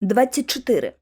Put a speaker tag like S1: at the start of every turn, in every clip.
S1: 24.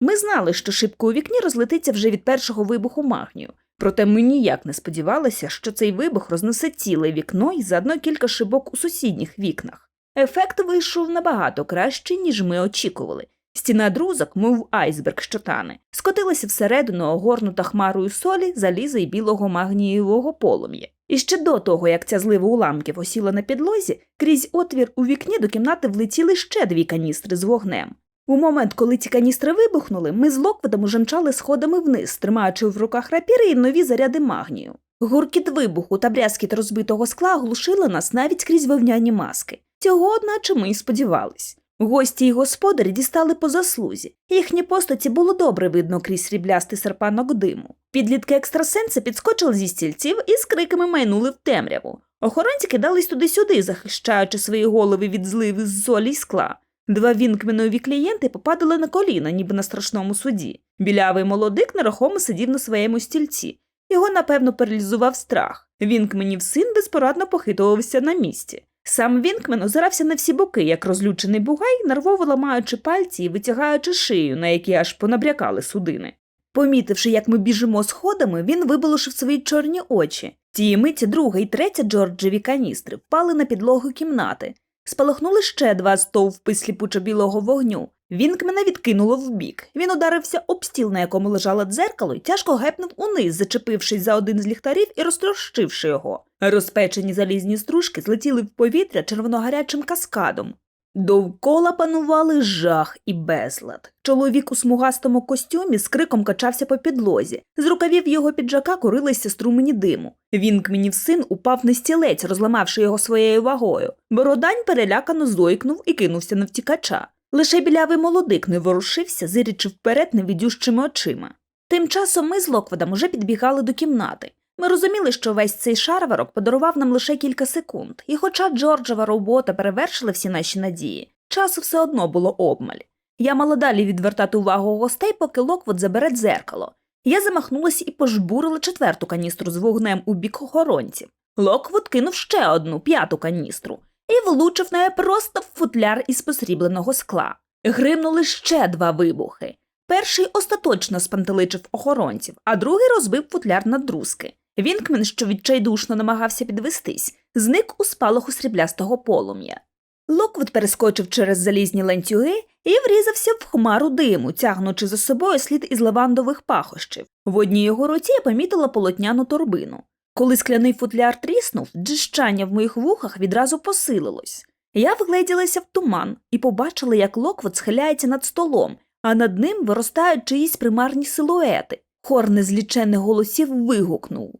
S1: Ми знали, що шибка у вікні розлетиться вже від першого вибуху магнію, проте ми ніяк не сподівалися, що цей вибух рознесе ціле вікно і заодно кілька шибок у сусідніх вікнах. Ефект вийшов набагато кращий, ніж ми очікували. Стіна друзок, мов айсберг що тане, скотилася всередину, огорнута хмарою солі, заліза й білого магнієвого полум'я. І ще до того, як ця злива уламків осіла на підлозі, крізь отвір у вікні до кімнати влетіли ще дві каністри з вогнем. У момент, коли ці каністри вибухнули, ми з Локведом уже мчали сходами вниз, тримаючи в руках рапіри і нові заряди магнію. Гуркіт вибуху та брязкіт розбитого скла глушили нас навіть крізь вовняні маски. Цього, одначе, ми й сподівались. Гості й господарі дістали по заслузі. Їхні постаті було добре видно крізь сріблястий серпанок диму. Підлітки екстрасенси підскочили зі стільців і з криками майнули в темряву. Охоронці кидались туди-сюди, захищаючи свої голови від зливи з золі й скла. Два вінкменові клієнти попадали на коліна, ніби на страшному суді. Білявий молодик нерухомо сидів на своєму стільці. Його, напевно, паралізував страх. Вінкменів син безпорадно похитувався на місці. Сам Вінкмен озирався на всі боки, як розлючений бугай, нервово ламаючи пальці і витягаючи шию, на якій аж понабрякали судини. Помітивши, як ми біжимо сходами, він виболошив свої чорні очі. Тієї миті друга і третя Джорджеві каністри впали на підлогу кімнати. Спалахнули ще два стовпи сліпучо білого вогню. Вінк мене відкинуло вбік. Він ударився об стіл, на якому лежало дзеркало, і тяжко гепнув униз, зачепившись за один з ліхтарів і розтрощивши його. Розпечені залізні стружки злетіли в повітря червоногарячим каскадом. Довкола панували жах і безлад. Чоловік у смугастому костюмі з криком качався по підлозі. З рукавів його піджака курилися струмені диму. Вінкменів син упав на стілець, розламавши його своєю вагою. Бородань перелякано зойкнув і кинувся на втікача. Лише білявий молодик не ворушився, зирячи вперед невідющими очима. Тим часом ми з Локведом уже підбігали до кімнати. Ми розуміли, що весь цей шарварок подарував нам лише кілька секунд, і хоча Джорджева робота перевершила всі наші надії, часу все одно було обмаль. Я мала далі відвертати увагу гостей, поки Локвуд забере дзеркало. Я замахнулася і пожбурила четверту каністру з вогнем у бік охоронців. Локвуд кинув ще одну п'яту каністру і влучив нею просто в футляр із посрібленого скла. Гримнули ще два вибухи. Перший остаточно спантеличив охоронців, а другий розбив футляр на друзки. Вінкмен, що відчайдушно намагався підвестись, зник у спалаху сріблястого полум'я. Локвуд перескочив через залізні ланцюги і врізався в хмару диму, тягнучи за собою слід із лавандових пахощів. В одній його руці я помітила полотняну торбину. Коли скляний футляр тріснув, джищання в моїх вухах відразу посилилось. Я вгледілася в туман і побачила, як Локвуд схиляється над столом, а над ним виростають чиїсь примарні силуети. Хор незлічених голосів вигукнув.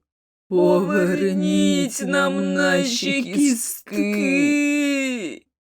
S2: Поверніть нам наші кістки.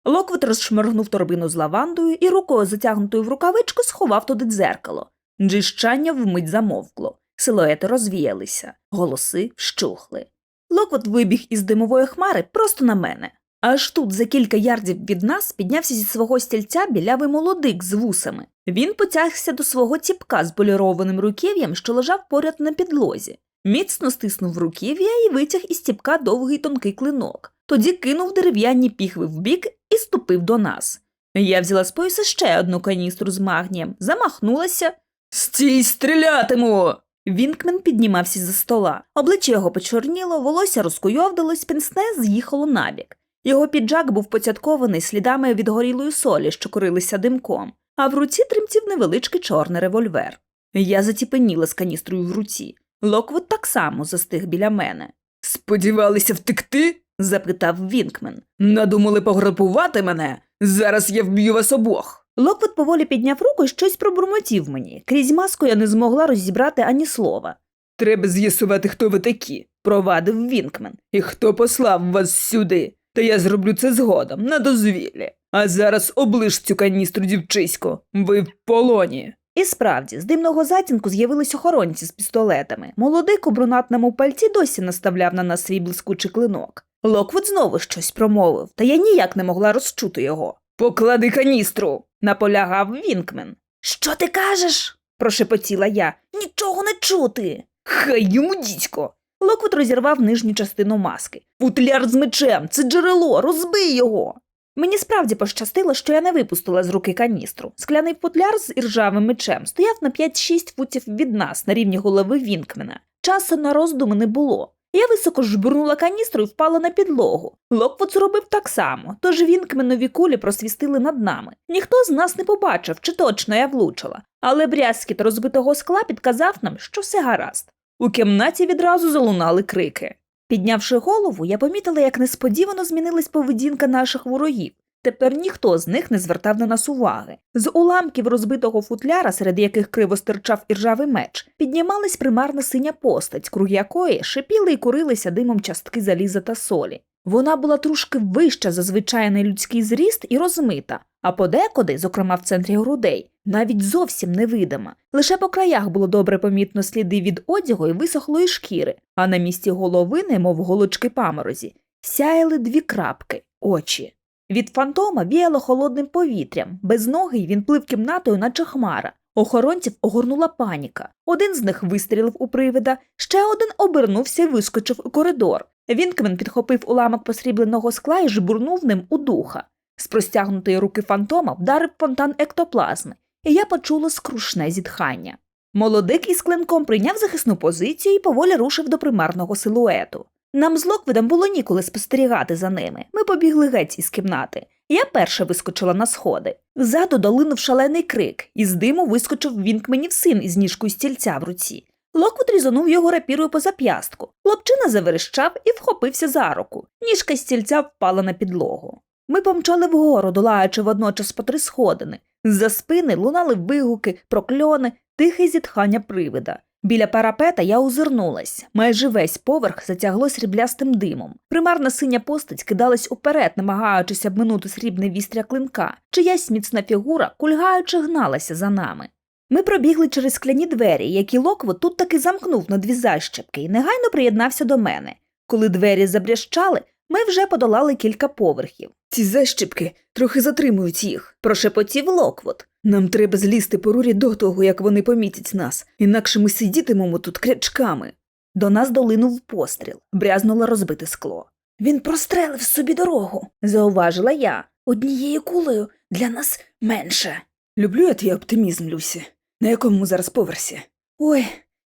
S1: Локвуд розшморгнув торбину з лавандою і рукою, затягнутою в рукавичку, сховав туди дзеркало. Джищання вмить замовкло. Силуети розвіялися, голоси вщухли. Локвуд вибіг із димової хмари просто на мене. Аж тут, за кілька ярдів від нас, піднявся зі свого стільця білявий молодик з вусами. Він потягся до свого ціпка з полірованим руків'ям, що лежав поряд на підлозі. Міцно стиснув руків'я і витяг із ціпка довгий тонкий клинок. Тоді кинув дерев'яні піхви вбік і ступив до нас. Я взяла з пояса ще одну каністру з магнієм, замахнулася.
S2: Стій, стрілятиму.
S1: Вінкмен піднімався за стола. Обличчя його почорніло, волосся розкуйовдилось, пенсне з'їхало набік. Його піджак був поцяткований слідами від горілої солі, що курилися димком, а в руці тремтів невеличкий чорний револьвер. Я затіпеніла з каністрою в руці. Локвуд так само застиг біля мене.
S2: Сподівалися втекти?
S1: запитав Вінкмен.
S2: Надумали пограбувати мене? Зараз я вб'ю вас обох.
S1: Локвуд поволі підняв руку і щось пробурмотів мені. Крізь маску я не змогла розібрати ані слова.
S2: Треба з'ясувати, хто ви такі,
S1: Провадив Вінкмен.
S2: і хто послав вас сюди. Та я зроблю це згодом, на дозвіллі. А зараз оближ цю каністру, дівчисько. Ви в полоні.
S1: І справді, з димного затінку з'явились охоронці з пістолетами. Молодик у брунатному пальці досі наставляв на нас свій блискучий клинок. Локвуд знову щось промовив, та я ніяк не могла розчути його.
S2: Поклади каністру.
S1: Наполягав Вінкмен. Що ти кажеш? прошепотіла я. Нічого не чути.
S2: Хай йому дідько.
S1: Локвуд розірвав нижню частину маски. Футляр з мечем, це джерело, розбий його. Мені справді пощастило, що я не випустила з руки каністру. Скляний футляр з іржавим мечем стояв на 5-6 футів від нас на рівні голови Вінкмена. Часу на роздуми не було. Я високо жбурнула каністру і впала на підлогу. Локвуд зробив так само, тож вінкменові кулі просвістили над нами. Ніхто з нас не побачив, чи точно я влучила, але брязкіт розбитого скла підказав нам, що все гаразд. У кімнаті відразу залунали крики. Піднявши голову, я помітила, як несподівано змінилась поведінка наших ворогів. Тепер ніхто з них не звертав на нас уваги. З уламків розбитого футляра, серед яких криво стирчав іржавий меч, піднімалась примарна синя постать, круг якої шипіли і курилися димом частки заліза та солі. Вона була трошки вища за звичайний людський зріст і розмита, а подекуди, зокрема в центрі грудей, навіть зовсім невидима. Лише по краях було добре помітно сліди від одягу і висохлої шкіри, а на місці голови, немов голочки паморозі, сяяли дві крапки очі. Від фантома віяло холодним повітрям. Безногий він плив кімнатою, наче хмара. Охоронців огорнула паніка. Один з них вистрілив у привида, ще один обернувся і вискочив у коридор. Вінкмен підхопив уламок посрібленого скла і жбурнув ним у духа. З простягнутої руки фантома вдарив фонтан ектоплазми, і я почула скрушне зітхання. Молодик із клинком прийняв захисну позицію і поволі рушив до примарного силуету. Нам з Локвідом було ніколи спостерігати за ними. Ми побігли геть із кімнати. Я перша вискочила на сходи. Ззаду долинув шалений крик, і з диму вискочив Вінкменів син із ніжкою стільця в руці. Локвуд різанув його рапірою по зап'ястку. Хлопчина заверещав і вхопився за руку. Ніжка стільця впала на підлогу. Ми помчали вгору, долаючи водночас по три сходини. З-за спини лунали вигуки, прокльони, тихе зітхання привида. Біля парапета я озирнулась. Майже весь поверх затягло сріблястим димом. Примарна синя постать кидалась уперед, намагаючись обминути срібне вістря клинка. Чиясь міцна фігура, кульгаючи, гналася за нами. Ми пробігли через скляні двері, які Локвуд тут таки замкнув на дві защепки і негайно приєднався до мене. Коли двері забрящали, ми вже подолали кілька поверхів.
S2: Ці защіпки трохи затримують їх.
S1: Прошепотів Локвуд.
S2: Нам треба злізти по рурі до того, як вони помітять нас, інакше ми сидітимемо тут крячками.
S1: До нас долинув постріл, брязнуло розбите скло. Він прострелив собі дорогу, зауважила я. Однією кулею для нас менше.
S2: Люблю я твій оптимізм, Люсі. На якому зараз поверсі?
S1: Ой,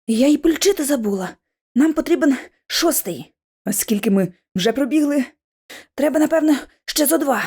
S1: я й пульчити забула. Нам потрібен шостий.
S2: А скільки ми вже пробігли?
S1: Треба, напевно, ще зо два.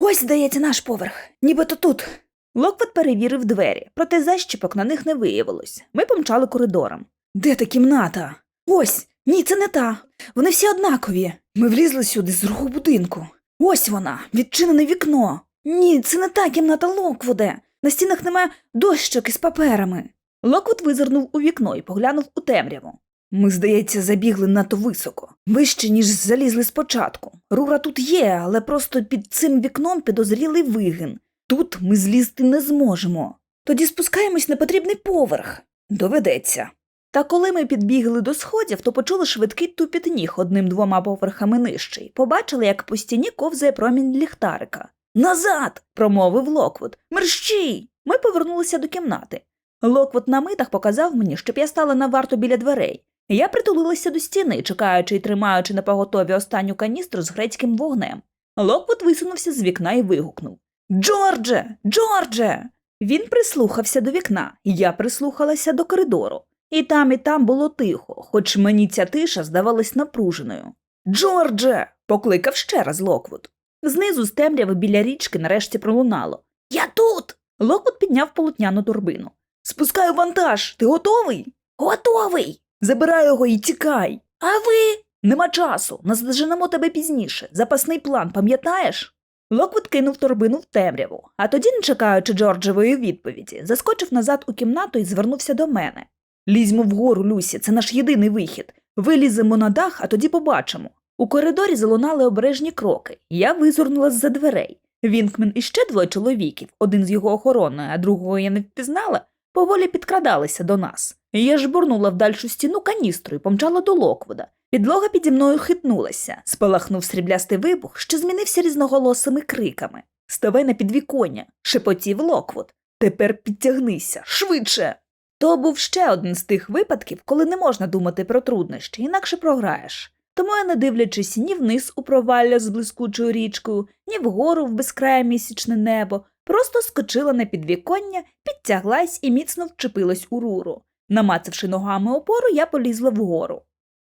S1: Ось, здається, наш поверх, нібито тут. Локвуд перевірив двері, проте защіпок на них не виявилось. Ми помчали коридором.
S2: Де та кімната?
S1: Ось, ні, це не та. Вони всі однакові.
S2: Ми влізли сюди з другого будинку.
S1: Ось вона, відчинене вікно. Ні, це не та кімната Локвуде. На стінах немає дощок із паперами. Локвуд визирнув у вікно і поглянув у темряву.
S2: Ми, здається, забігли надто високо, вище, ніж залізли спочатку.
S1: Рура тут є, але просто під цим вікном підозрілий вигин.
S2: Тут ми злізти не зможемо.
S1: Тоді спускаємось на потрібний поверх.
S2: Доведеться.
S1: Та коли ми підбігли до сходів, то почули швидкий тупіт ніг одним-двома поверхами нижче й побачили, як по стіні ковзає промінь ліхтарика. Назад. промовив Локвуд. Мерщій. Ми повернулися до кімнати. Локвуд на митах показав мені, щоб я стала на варту біля дверей. Я притулилася до стіни, чекаючи і тримаючи на поготові останню каністру з грецьким вогнем. Локвуд висунувся з вікна і вигукнув Джордже! Джордже! Він прислухався до вікна, я прислухалася до коридору. І там, і там було тихо, хоч мені ця тиша здавалась напруженою. Джордже. покликав ще раз Локвуд. Знизу з темряви біля річки нарешті пролунало. Я тут. Локвуд підняв полотняну турбину. Спускаю вантаж. Ти готовий? Готовий. Забирай його і тікай. А ви? Нема часу. Наздоженемо тебе пізніше. Запасний план, пам'ятаєш? Локвуд кинув торбину в темряву, а тоді, не чекаючи Джорджевої відповіді, заскочив назад у кімнату і звернувся до мене. Лізьмо вгору, Люсі, це наш єдиний вихід. Виліземо на дах, а тоді побачимо. У коридорі залунали обережні кроки. Я визирнула з-за дверей. Вінкмен і ще двоє чоловіків, один з його охороною, а другого я не впізнала, поволі підкрадалися до нас. Я жбурнула в дальшу стіну каністру і помчала до Локвуда. Підлога піді мною хитнулася, спалахнув сріблястий вибух, що змінився різноголосими криками. Ставай на підвіконня, шепотів Локвуд. Тепер підтягнися, швидше. То був ще один з тих випадків, коли не можна думати про труднощі, інакше програєш. Тому я, не дивлячись ні вниз у провалля з блискучою річкою, ні вгору в безкрає місячне небо, просто скочила на підвіконня, підтяглась і міцно вчепилась у руру. Намацавши ногами опору, я полізла вгору.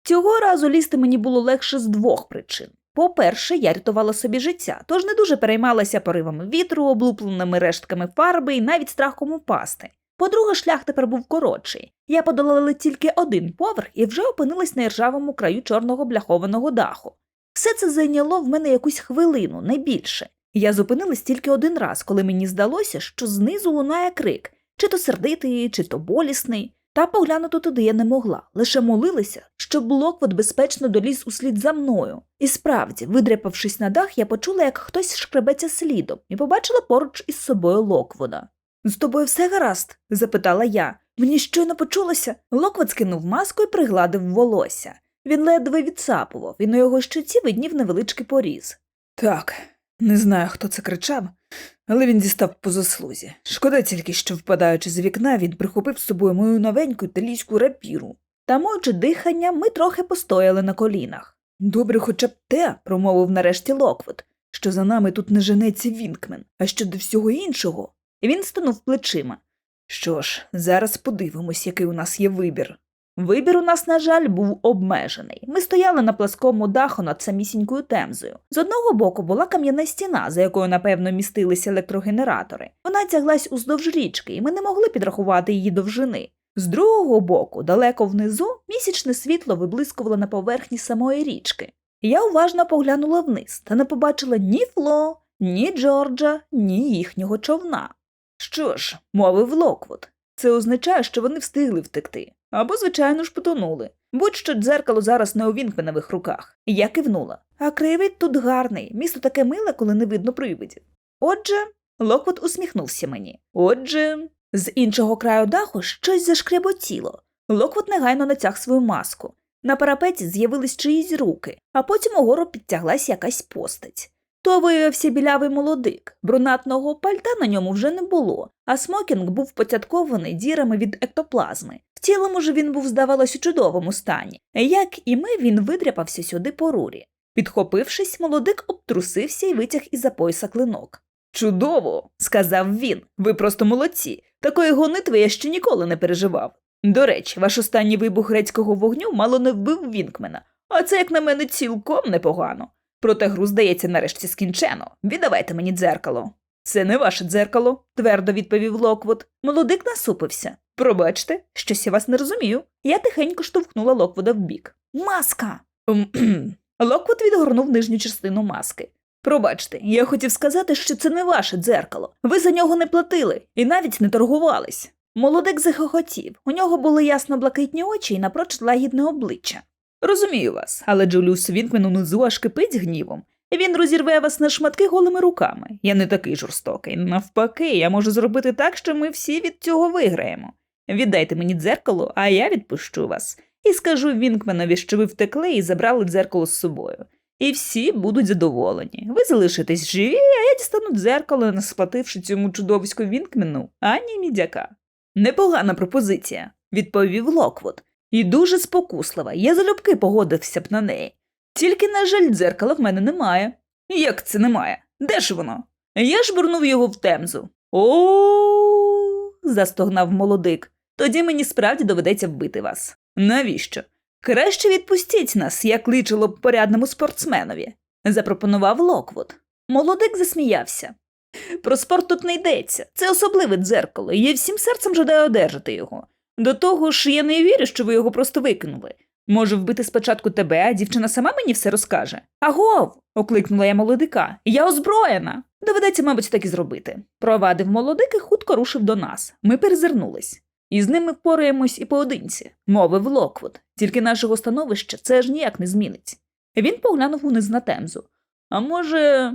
S1: Цього разу лізти мені було легше з двох причин. По-перше, я рятувала собі життя, тож не дуже переймалася поривами вітру, облупленими рештками фарби і навіть страхом упасти. По-друге, шлях тепер був коротший. Я подолала тільки один поверх і вже опинилась на іржавому краю чорного бляхованого даху. Все це зайняло в мене якусь хвилину, не більше. Я зупинилась тільки один раз, коли мені здалося, що знизу лунає крик, чи то сердитий, чи то болісний. Та поглянути туди я не могла, лише молилася, щоб Локвот безпечно доліз услід за мною. І справді, видряпавшись на дах, я почула, як хтось шкребеться слідом, і побачила поруч із собою Локвода. З тобою все гаразд? запитала я. Мені щойно почулося. Локвот скинув маску і пригладив волосся. Він ледве відсапував, і на його щоці виднів невеличкий поріз.
S2: Так, не знаю, хто це кричав, але він дістав по заслузі. Шкода тільки, що, впадаючи з вікна, він прихопив з собою мою новеньку італійську рапіру.
S1: Тамуючи дихання, ми трохи постояли на колінах.
S2: Добре, хоча б те, промовив нарешті Локвуд, що за нами тут не женеться Вінкмен, а щодо всього іншого.
S1: І він стинув плечима.
S2: Що ж, зараз подивимось, який у нас є вибір.
S1: Вибір у нас, на жаль, був обмежений. Ми стояли на пласкому даху над самісінькою темзою. З одного боку була кам'яна стіна, за якою, напевно, містилися електрогенератори. Вона тяглась уздовж річки, і ми не могли підрахувати її довжини. З другого боку, далеко внизу, місячне світло виблискувало на поверхні самої річки. Я уважно поглянула вниз та не побачила ні Фло, ні Джорджа, ні їхнього човна.
S2: Що ж, мовив Локвуд, це означає, що вони встигли втекти. Або, звичайно ж, потонули. Будь-що дзеркало зараз не у Вінкменових руках.
S1: Я кивнула. А краєвид тут гарний, місто таке миле, коли не видно привидів. Отже, Локвуд усміхнувся мені. Отже, з іншого краю даху щось зашкряботіло. Локвуд негайно натяг свою маску. На парапеті з'явились чиїсь руки, а потім угору підтяглась якась постать. То виявився білявий молодик. Брунатного пальта на ньому вже не було, а смокінг був потяткований дірами від ектоплазми. В цілому ж він був, здавалось, у чудовому стані. Як і ми, він видряпався сюди по рурі. Підхопившись, молодик обтрусився і витяг із за пояса клинок.
S2: Чудово, сказав він. Ви просто молодці. Такої гонитви я ще ніколи не переживав. До речі, ваш останній вибух грецького вогню мало не вбив Вінкмена, а це, як на мене, цілком непогано. Проте гру, здається, нарешті скінчено. Віддавайте мені дзеркало. Це не ваше дзеркало, твердо відповів Локвуд.
S1: Молодик насупився.
S2: Пробачте, щось я вас не розумію.
S1: Я тихенько штовхнула Локвуда вбік. Маска.
S2: М-кхм.
S1: Локвуд відгорнув нижню частину маски.
S2: Пробачте, я хотів сказати, що це не ваше дзеркало. Ви за нього не платили і навіть не торгувались.
S1: Молодик захохотів. У нього були ясно блакитні очі і напрочуд лагідне обличчя.
S2: Розумію вас, але Джуліус Вінкмен унизу аж кипить гнівом. Він розірве вас на шматки голими руками. Я не такий жорстокий. Навпаки, я можу зробити так, що ми всі від цього виграємо. Віддайте мені дзеркало, а я відпущу вас. І скажу Вінкменові, що ви втекли і забрали дзеркало з собою. І всі будуть задоволені. Ви залишитесь живі, а я дістану дзеркало, не сплативши цьому чудовиську Вінкмену ані мідяка. Непогана пропозиція, відповів Локвуд. І дуже спокуслива, я залюбки погодився б на неї. Тільки, на жаль, дзеркала в мене немає. Як це немає? Де ж воно? Я ж бурнув його в темзу. О, застогнав молодик. Тоді мені справді доведеться вбити вас. Навіщо? Краще відпустіть нас, як личило б порядному спортсменові, запропонував Локвуд.
S1: Молодик засміявся.
S2: Про спорт тут не йдеться. Це особливе дзеркало, і я всім серцем жадаю одержати його. До того ж, я не вірю, що ви його просто викинули. Може, вбити спочатку тебе, а дівчина сама мені все розкаже.
S1: Агов.
S2: окликнула я молодика. Я озброєна. Доведеться, мабуть, так і зробити. Провадив молодик і хутко рушив до нас. Ми перезирнулись. І з ними впораємось і поодинці, мовив Локвуд. Тільки нашого становища це ж ніяк не змінить. Він поглянув униз на темзу. А може,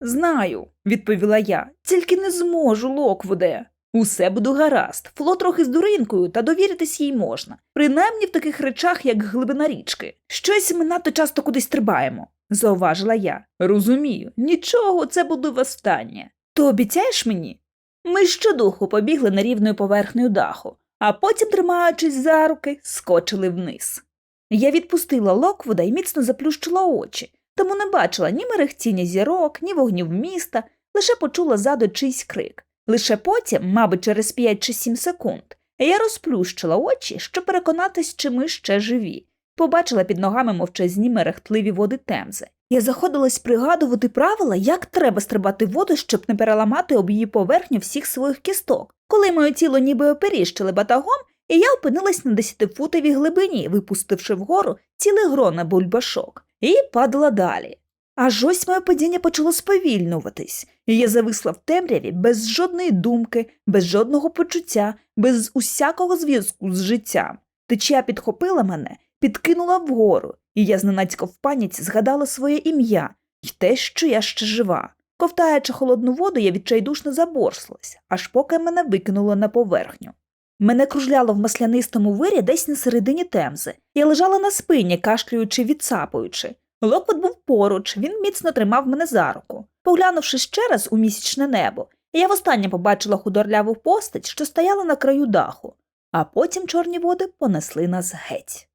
S2: знаю, відповіла я. Тільки не зможу, Локвуде. Усе буду гаразд. Фло трохи з дуринкою, та довіритись їй можна. Принаймні в таких речах, як глибина річки. Щось ми надто часто кудись стрибаємо, зауважила я. Розумію, нічого, це буду востаннє. То обіцяєш мені? Ми щодуху побігли на рівною поверхнею даху, а потім, тримаючись за руки, скочили вниз.
S1: Я відпустила Локвуда і міцно заплющила очі, тому не бачила ні мерехтіння зірок, ні вогнів міста, лише почула ззаду чийсь крик. Лише потім, мабуть, через 5 чи 7 секунд, я розплющила очі, щоб переконатись, чи ми ще живі. Побачила під ногами мовчазні мерехтливі води темзи. Я заходилась пригадувати правила, як треба стрибати воду, щоб не переламати об її поверхню всіх своїх кісток. Коли моє тіло ніби оперіщили батагом, і я опинилась на десятифутовій глибині, випустивши вгору ціле грона бульбашок, і падала далі. Аж ось моє падіння почало сповільнюватись, і я зависла в темряві без жодної думки, без жодного почуття, без усякого зв'язку з життям. Течія підхопила мене, підкинула вгору, і я зненацько в паніці згадала своє ім'я і те, що я ще жива. Ковтаючи холодну воду, я відчайдушно заборслась, аж поки мене викинуло на поверхню. Мене кружляло в маслянистому вирі десь на середині темзи. Я лежала на спині, кашлюючи, відсапуючи. Локвот був поруч, він міцно тримав мене за руку. Поглянувши ще раз у місячне небо, я востаннє побачила худорляву постать, що стояла на краю даху, а потім чорні води понесли нас геть.